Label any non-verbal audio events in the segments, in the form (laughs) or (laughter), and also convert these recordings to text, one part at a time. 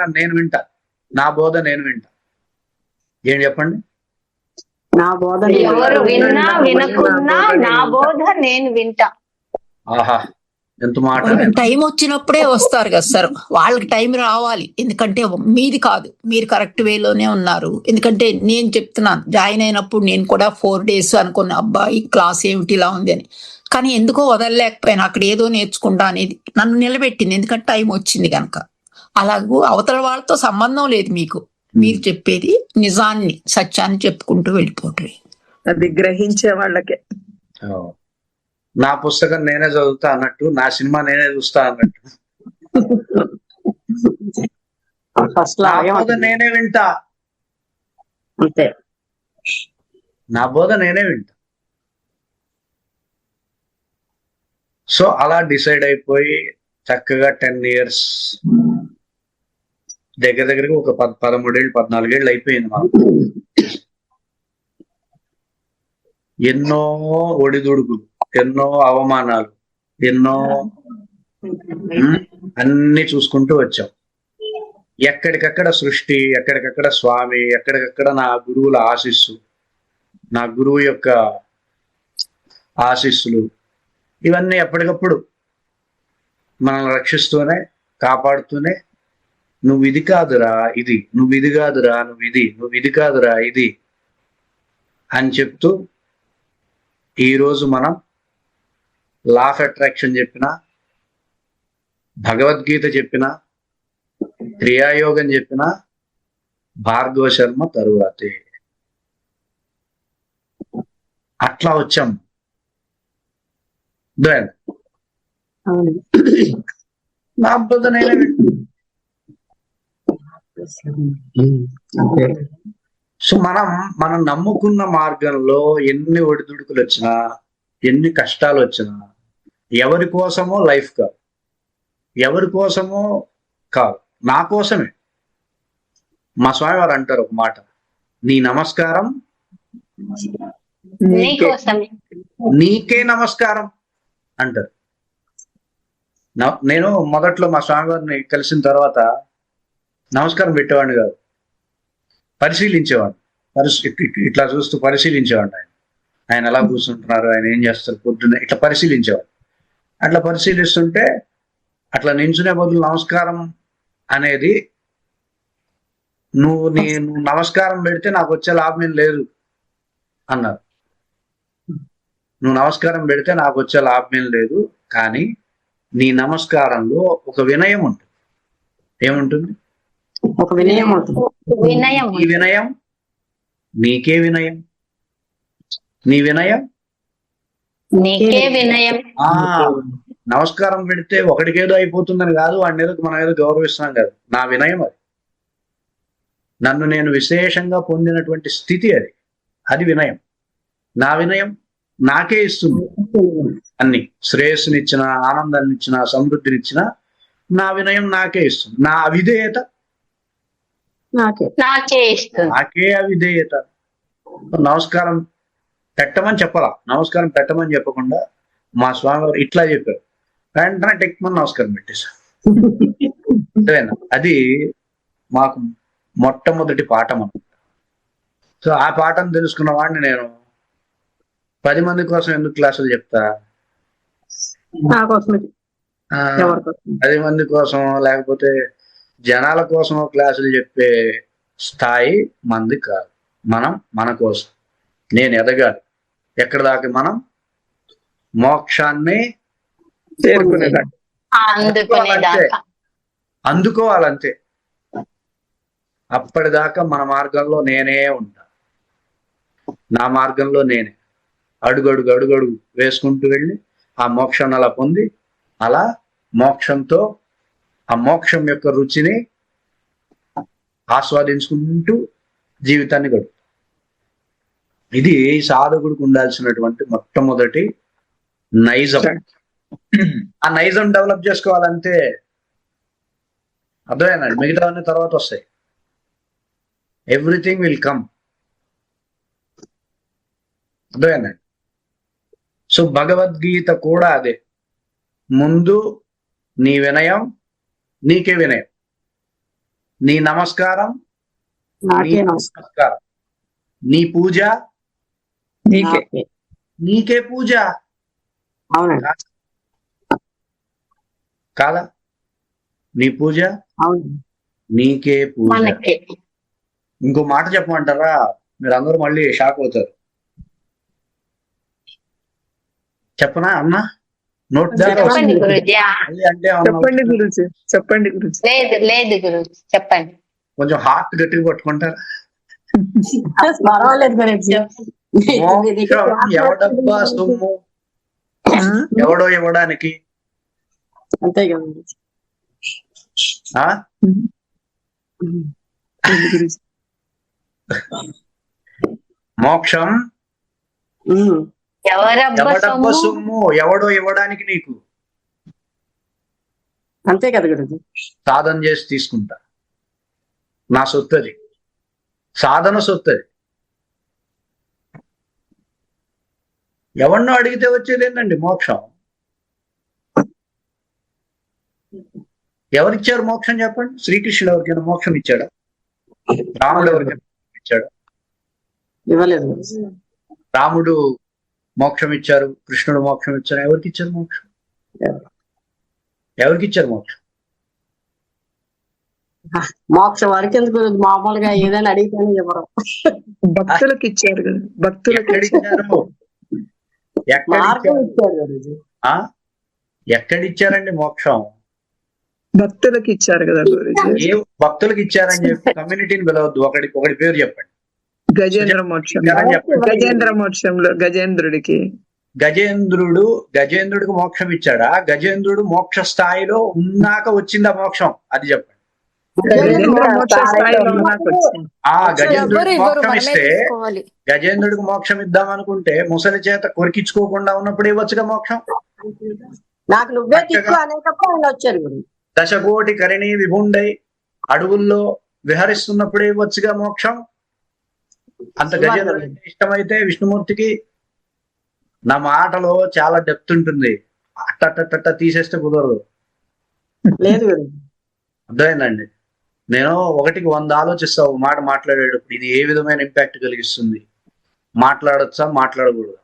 నేను వింటా. నా బోధ నేను వింటా. ఏం చెప్పండి? నా బోధ ఎవరు విన్నా వినకున్నా నా బోధ నేను వింటా. ఆహా ఎంత మాట. టైం వచ్చినప్పుడే వస్తారు కదా సార్. వాళ్ళకి టైం రావాలి. ఎందుకంటే మీది కాదు. మీరు కరెక్ట్ వేలోనే ఉన్నారు. ఎందుకంటే నేను చెప్తున్నాను జాయిన్ అయినప్పుడు నేను కూడా ఫోర్ డేస్ అనుకున్న అబ్బాయి క్లాస్ ఏమిటి ఇలా ఉంది అని. కానీ ఎందుకో వదలలేకపోయాను. అక్కడ ఏదో నేర్చుకుంటా అనేది నన్ను నిలబెట్టింది. ఎందుకంటే టైం వచ్చింది కనుక. అలాగూ అవతల వాళ్ళతో సంబంధం లేదు మీకు. మీరు చెప్పేది నిజాన్ని సత్యాన్ని చెప్పుకుంటూ వెళ్ళిపోవటమే. అది గ్రహించే వాళ్ళకే. నా పుస్తకం నేనే చదువుతా అన్నట్టు నా సినిమా నేనే చూస్తా అన్నట్టు. నేనే వింటా. అంతే. నా బోధ నేనే వింటా. సో అలా డిసైడ్ అయిపోయి చక్కగా టెన్ ఇయర్స్ దగ్గర దగ్గరగా ఒక పద్ పదమూడేళ్ళు పద్నాలుగేళ్ళు అయిపోయింది మాకు. ఎన్నో ఒడిదుడుకులు ఎన్నో అవమానాలు ఎన్నో అన్ని చూసుకుంటూ వచ్చాం. ఎక్కడికక్కడ సృష్టి ఎక్కడికక్కడ స్వామి ఎక్కడికక్కడ నా గురువుల ఆశీస్సు నా గురువు యొక్క ఆశీస్సులు ఇవన్నీ ఎప్పటికప్పుడు మనల్ని రక్షిస్తూనే కాపాడుతూనే నువ్వు ఇది కాదురా ఇది నువ్వు ఇది కాదురా నువ్వు ఇది నువ్వు ఇది కాదురా ఇది అని చెప్తూ ఈరోజు మనం లా ఆఫ్ అట్రాక్షన్ చెప్పిన భగవద్గీత చెప్పిన క్రియాయోగం చెప్పిన భార్గవ శర్మ తరువాతే అట్లా వచ్చాం దెన్. నా బుద్ధ నేనే వింటున్నా. అంతే. సో మనం మనం నమ్ముకున్న మార్గంలో ఎన్ని ఒడిదుడుకులు వచ్చినా ఎన్ని కష్టాలు వచ్చినా ఎవరి కోసమో లైఫ్ కాదు. ఎవరి కోసమో కాదు. నా కోసమే. మా స్వామి వారు అంటారు ఒక మాట. నీ నమస్కారం నీకే. నమస్కారం అంటారు. నేను మొదట్లో మా స్వామివారిని కలిసిన తర్వాత నమస్కారం పెట్టేవాడిని కాదు. పరిశీలించేవాడిని. పరిశీ ఇట్లా చూస్తూ పరిశీలించేవాడిని ఆయన. ఆయన ఎలా కూర్చుంటున్నారు ఆయన ఏం చేస్తారు పొద్దున్న ఇట్లా పరిశీలించేవాడు. అట్లా పరిశీలిస్తుంటే అట్లా నించునే బదులు నమస్కారం అనేది నువ్వు నేను నమస్కారం పెడితే నాకు వచ్చే లాభం ఏం లేదు అన్నారు. నువ్వు నమస్కారం పెడితే నాకు వచ్చే లాభం ఏం లేదు కానీ నీ నమస్కారంలో ఒక వినయం ఉంటుంది. ఏముంటుంది? ఒక వినయం ఉంటుంది. వినయం నీ వినయం? నీకే వినయం? నీ వినయం? నీకే వినయం. ఆ నమస్కారం పెడితే ఒకడికేదో అయిపోతుందని కాదు వాడిని ఏదో మనం ఏదో గౌరవిస్తున్నాం కాదు. నా వినయం అది. నన్ను నేను విశేషంగా పొందినటువంటి స్థితి అది. అది వినయం. నా వినయం నాకే ఇస్తుంది. అన్ని శ్రేయస్సునిచ్చిన ఆనందాన్ని ఇచ్చిన సమృద్ధినిచ్చిన నా వినయం నాకే ఇస్తుంది. నా అవిధేయత నాకే. నాకే ఇస్తుంది నాకే అవిధేయత నమస్కారం పెట్టమని చెప్పాలా? నమస్కారం పెట్టమని చెప్పకుండా మా స్వామి వారు ఇట్లా చెప్పారు. వెంటనే టెక్మని నమస్కారం పెట్టేశా. అదేనా అది మాకు మొట్టమొదటి పాఠం అనమాట సో ఆ పాఠం తెలుసుకున్న వాడిని నేను పది మంది కోసం ఎందుకు క్లాసులు చెప్తా? నా కోసమే. ఆ, ఎవరి కోసం పది మంది కోసం లేకపోతే జనాల కోసం క్లాసులు చెప్పే స్థాయి మంది కాదు. మనం మన కోసం. నేను ఎదగాలి. ఎక్కడ దాకా మనం మోక్షాన్ని అందుకోవాలంతే. అప్పటిదాకా మన మార్గంలో నేనే ఉంటా. నా మార్గంలో నేనే. అడుగడుగు అడుగడుగు వేసుకుంటూ వెళ్ళి ఆ మోక్షాన్ని అలా పొంది అలా మోక్షంతో ఆ మోక్షం యొక్క రుచిని ఆస్వాదించుకుంటూ జీవితాన్ని గడుపు ఇది సాధకుడికి ఉండాల్సినటువంటి మొట్టమొదటి నైజం. ఆ నైజం డెవలప్ చేసుకోవాలంటే అర్థమేనండి మిగతావన్నీ తర్వాత వస్తాయి. Everything will come. అర్థమేనండి so Bhagavad Gita కూడా అదే. ముందు నీ వినయం నీకే వినయం. నీ నమస్కారం నీ నాకే నమస్కారం. నీ పూజ నీకే. నీకే. పూజ. కాదా నీ పూజ? నీకే పూజ. ఇంకో మాట చెప్పమంటారా? మీరు అందరూ మళ్ళీ షాక్ అవుతారు. చెప్పనా అన్నా? చెప్పండి. గురుజీ. చెప్పండి గురుజీ. చెప్పండి గురుజీ. లేదు లేదు గురుజీ. చెప్పండి. కొంచెం హార్ట్ గట్టిగా పట్టుకుంటారా? పర్వాలేదు గురుజీ. మోక్షం ఎవడబ్బా సొమ్ము? ఎవడో ఇవ్వడానికి? అంతే కదా. మోక్షం ఎవడబ్బ సొమ్ము? ఎవడో ఇవ్వడానికి నీకు? అంతే కదా గురుజీ. సాధన చేసి తీసుకుంటా. నా సొత్తు అది సాధన సొత్తు అది ఎవరినో అడిగితే వచ్చేది ఏంటండి మోక్షం. ఎవరిచ్చారు మోక్షం చెప్పండి? శ్రీకృష్ణుడు ఎవరికైనా మోక్షం ఇచ్చాడా? రాముడు ఎవరికైనా మోక్షం ఇచ్చాడు? ఇవ్వలేదు. రాముడు మోక్షం ఇచ్చారు కృష్ణుడు మోక్షం ఇచ్చారు ఎవరికి ఇచ్చారు మోక్షం? ఎవరికి ఇచ్చారు మోక్షం? మోక్ష వారికి ఎందుకు? మామూలుగా ఏదైనా అడిగితేనే ఇవ్వరు. భక్తులకు ఇచ్చారు కదా. భక్తులకు ఆ? ఎక్కడిచ్చారండి మోక్షం? భక్తులకు ఇచ్చారు కదా గురుజీ. ఏ భక్తులకు ఇచ్చారని చెప్పి కమ్యూనిటీని పిలవద్దు. ఒకటి ఒకటి పేరు చెప్పండి. గజేంద్ర మోక్షం గజేంద్ర మోక్షంలో గజేంద్రుడికి. గజేంద్రుడు గజేంద్రుడికి మోక్షం ఇచ్చాడా? గజేంద్రుడు మోక్ష స్థాయిలో ఉన్నాక వచ్చిందా మోక్షం? అది చెప్పండి. గజేంద్ర మోక్ష స్థాయిలో ఉన్నాక వచ్చింది. ఆ గజేంద్రుడికి మోక్షం ఇస్తే తీసుకోవాలి? గజేంద్రుడికి మోక్షం ఇద్దాం అనుకుంటే ముసలి చేత కొరికించుకోకుండా ఉన్నప్పుడు ఇవ్వచ్చుగా మోక్షం? నాకు నువ్వే తిక్కు అనేటప్పుడు ఆయన వచ్చారు గురూజీ. దశకోటి కరిణి విభుండై అడవుల్లో విహరిస్తున్నప్పుడే వచ్చుగా మోక్షం? అంత గజేంద్రుడు ఇష్టమైతే విష్ణుమూర్తికి నా మాటలో చాలా డెప్త్ ఉంటుంది. అట్టట్టట్ట తీసేస్తే కుదరదు. లేదు. అర్థమైందండి? నేను ఒకటికి వంద ఆలోచిస్తా ఒక మాట మాట్లాడేటప్పుడు ఇది ఏ విధమైన ఇంపాక్ట్ కలిగిస్తుంది? మాట్లాడొచ్చా? మాట్లాడకూడదు?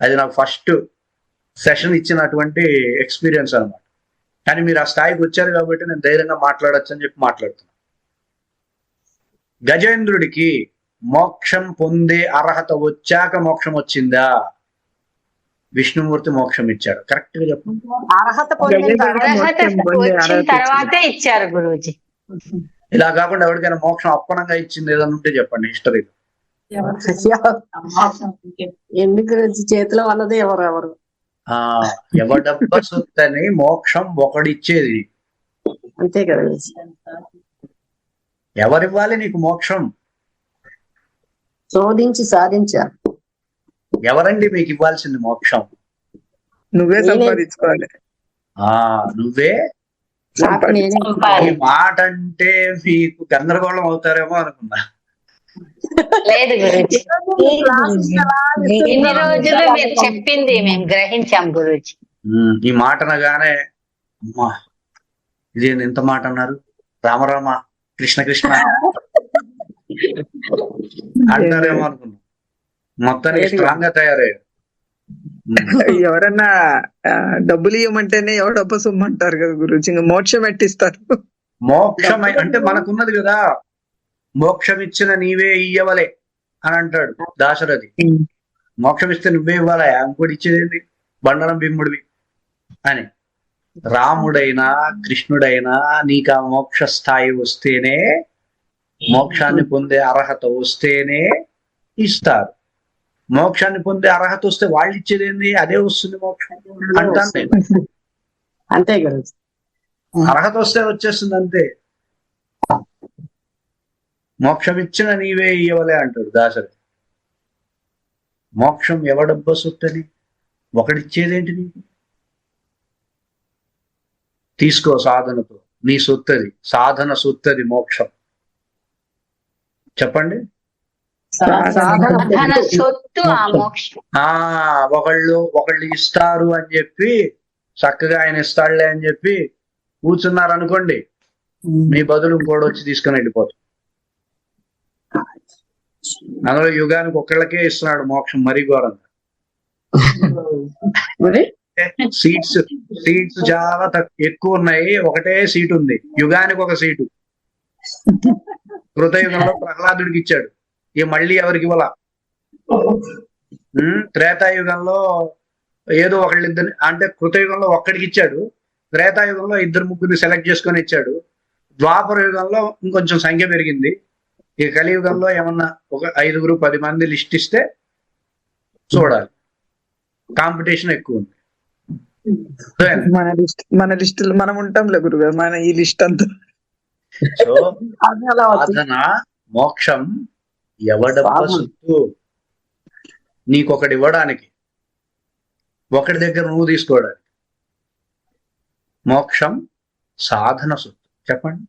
అది నాకు ఫస్ట్ సెషన్ ఇచ్చినటువంటి ఎక్స్పీరియన్స్ అన్నమాట. కానీ మీరు ఆ స్థాయికి వచ్చారు కాబట్టి నేను ధైర్యంగా మాట్లాడొచ్చు అని చెప్పి మాట్లాడుతున్నాను గజేంద్రుడికి మోక్షం పొందే అర్హత వచ్చాక మోక్షం వచ్చిందా? విష్ణుమూర్తి మోక్షం ఇచ్చాడు. కరెక్ట్గా చెప్పండి అర్హత పొందిన తర్వాత ఇచ్చారు గురూజీ. ఇలా కాకుండా ఎవరికైనా మోక్షం అప్పనంగా ఇచ్చింది ఏదైనా ఉంటే చెప్పండి హిస్టరీలో. ఎందుకు గురూజీ? చేతిలో ఉన్నది ఎవరు ఎవరు? ఆ ఎవడబ్బ సొత్తని మోక్షం ఒకడిచ్చేది. అంతే కదా. ఎవరివ్వాలి నీకు మోక్షం? శోధించి సాధించారు. ఎవరండి మీకు ఇవ్వాల్సింది మోక్షం? నువ్వే సంపాదించుకోవాలి. ఆ నువ్వే? ఈ. మాట అంటే మీకు గందరగోళం అవుతారేమో అనుకున్నా. లేదు గురూజీ. ఇన్ని? రోజులు మీరు చెప్పింది మేము గ్రహించాం గురూజీ. ఈ మాట అనగానే అమ్మా ఇదేంది ఇంత మాట అన్నారు? రామరామ కృష్ణ కృష్ణ. (laughs) (laughs) అంటారేమో అనుకున్నా. మొత్తానికి. స్ట్రాంగ్గా తయారయ్యారు. (laughs) ఎవరన్నా డబ్బులు ఇవ్వమంటేనే ఎవడబ్బ సొమ్ము అంటారు కదా గురుజీ? ఇంకా మోక్షం ఎట్టిస్తారు? మోక్షం అంటే మనకున్నది కదా. మోక్షం ఇచ్చిన నీవే ఇయ్యవలే అని అంటాడు దాశరథి. మోక్షం ఇస్తే నువ్వే ఇవ్వాలా? ఇంకోటి ఇచ్చేదేంటి బండరం భీముడివి అని. రాముడైనా కృష్ణుడైనా నీకు ఆ మోక్ష స్థాయి వస్తేనే మోక్షాన్ని పొందే అర్హత వస్తేనే ఇస్తారు. మోక్షాన్ని పొందే అర్హత వస్తే వాళ్ళు ఇచ్చేదేంది అదే వస్తుంది మోక్షం. అంటాను నేను అంతే గురూజీ. అర్హత వస్తే వచ్చేస్తుంది అంతే. మోక్షం ఇచ్చిన నీవే ఇయ్యవలే అంటాడు దాసరి. మోక్షం ఎవడబ్బ సొత్తని? ఒకడిచ్చేదేంటి నీకు? తీసుకో సాధనతో. నీ సొత్తది. సాధన సొత్తది మోక్షం. చెప్పండి. సాధన తన సొత్తు. ఆ మోక్షం. ఆ ఒకళ్ళు ఒకళ్ళు ఇస్తారు అని చెప్పి చక్కగా ఆయన ఇస్తాడులే అని చెప్పి కూర్చున్నారు అనుకోండి మీ బదులు ఇంకోటి వచ్చి తీసుకొని వెళ్ళిపోతాడు అందులో యుగానికి ఒక్కళ్ళకే ఇస్తున్నాడు మోక్షం మరీ ఘోరంగా. మరి? సీట్స్ సీట్స్ చాలా తక్కువ ఎక్కువ ఉన్నాయి. ఒకటే సీట్ ఉంది. యుగానికి ఒక సీటు. (laughs) కృతయుగంలో ప్రహ్లాదుడికి ఇచ్చాడు. ఇక మళ్ళీ ఎవరికి ఇవ్వాల? త్రేతాయుగంలో ఏదో ఒకళ్ళిద్దరిని అంటే కృతయుగంలో ఒక్కడికి ఇచ్చాడు. త్రేతాయుగంలో ఇద్దరు ముగ్గురిని సెలెక్ట్ చేసుకొని ఇచ్చాడు. ద్వాపర యుగంలో ఇంకొంచెం సంఖ్య పెరిగింది. ఈ కలియుగంలో ఏమన్నా ఒక ఐదుగురు పది మంది లిస్ట్ ఇస్తే చూడాలి. కాంపిటీషన్ ఎక్కువ ఉంది. మన లిస్ట్ మన లిస్ట్ మనం ఉంటాంలే గురుగారు మన ఈ లిస్ట్ అంతా. సో సాధన మోక్షం ఎవడబ్బ. సొత్తు? నీకొకటి ఇవ్వడానికి ఒకటి దగ్గర నువ్వు తీసుకోవడానికి. మోక్షం సాధన సొత్తు. చెప్పండి.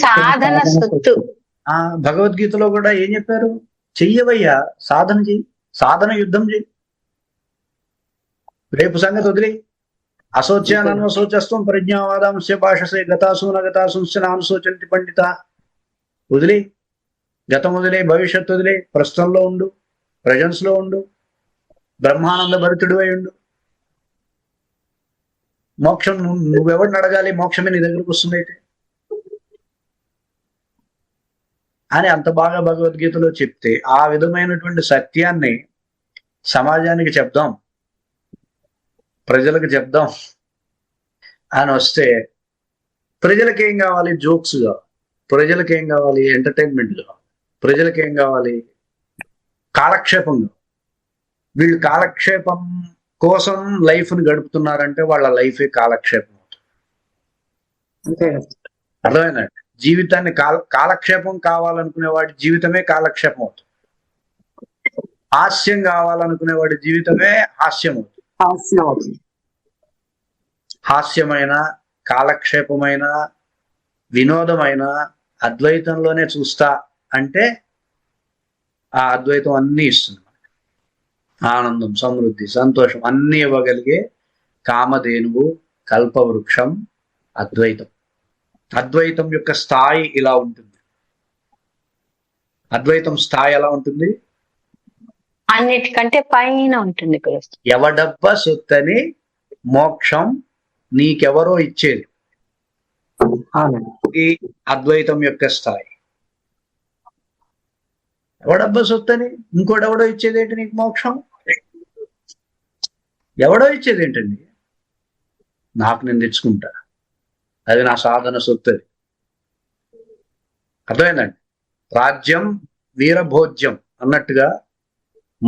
సాధన. సొత్తు. ఆ భగవద్గీతలో కూడా ఏం చెప్పారు? చెయ్యవయ్యా సాధన చెయ్యి. సాధన యుద్ధం చెయ్యి. రేపు సంగతి వదిలి అశోచ్యానశోచస్వం ప్రజ్ఞావాదాంశ భాషసే గతాసు నగతాసుంశ నానుశోచంతి పండిత వదిలి గతం వదిలే భవిష్యత్తు వదిలే ప్రస్తుతంలో ఉండు ప్రజెన్స్లో ఉండు బ్రహ్మానంద భరితుడు అయి ఉండు మోక్షం నువ్వు- నువ్వెవరిని అడగాలి మోక్షమే నీ దగ్గరకు వస్తుంది అయితే అని అంత బాగా భగవద్గీతలో చెప్తే ఆ విధమైనటువంటి సత్యాన్ని సమాజానికి చెప్దాం ప్రజలకు చెప్దాం అని వస్తే ప్రజలకు ఏం కావాలి? జోక్స్ కావాలి ప్రజలకు ఏం కావాలి? ఎంటర్టైన్మెంట్ కావాలి ప్రజలకు ఏం కావాలి? కాలక్షేపం కావాలి వీళ్ళు కాలక్షేపం కోసం లైఫ్ని గడుపుతున్నారంటే వాళ్ళ లైఫే కాలక్షేపం అవుతుంది? అర్థమైందండి? జీవితాన్ని కాల కాలక్షేపం కావాలనుకునే వాడి జీవితమే కాలక్షేపం అవుతుంది. హాస్యం కావాలనుకునే వాడి జీవితమే హాస్యం అవుతుంది. హాస్యం అవుతుంది హాస్యమైన కాలక్షేపమైన వినోదమైన అద్వైతంలోనే చూస్తా అంటే ఆ అద్వైతం అన్నీ ఇస్తుంది మనకి. ఆనందం సమృద్ధి సంతోషం అన్నీ ఇవ్వగలిగే కామధేనువు కల్పవృక్షం అద్వైతం. అద్వైతం యొక్క స్థాయి ఇలా ఉంటుంది. అద్వైతం స్థాయి ఎలా ఉంటుంది? అన్నిటికంటే పైన ఉంటుంది గురుజీ ఎవడబ్బ సొత్తని మోక్షం నీకెవరో ఇచ్చేది? ఈ అద్వైతం యొక్క స్థాయి. ఎవడబ్బ సొత్తని? ఇంకోడెవడో ఇచ్చేది ఏంటి నీకు మోక్షం? ఎవడో ఇచ్చేది ఏంటండి నాకు నేను తెచ్చుకుంటా. అది నా సాధన సొత్తది. అర్థమైందండి? రాజ్యం వీరభోజ్యం అన్నట్టుగా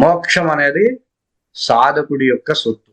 మోక్షం అనేది సాధకుడి యొక్క సొత్తు.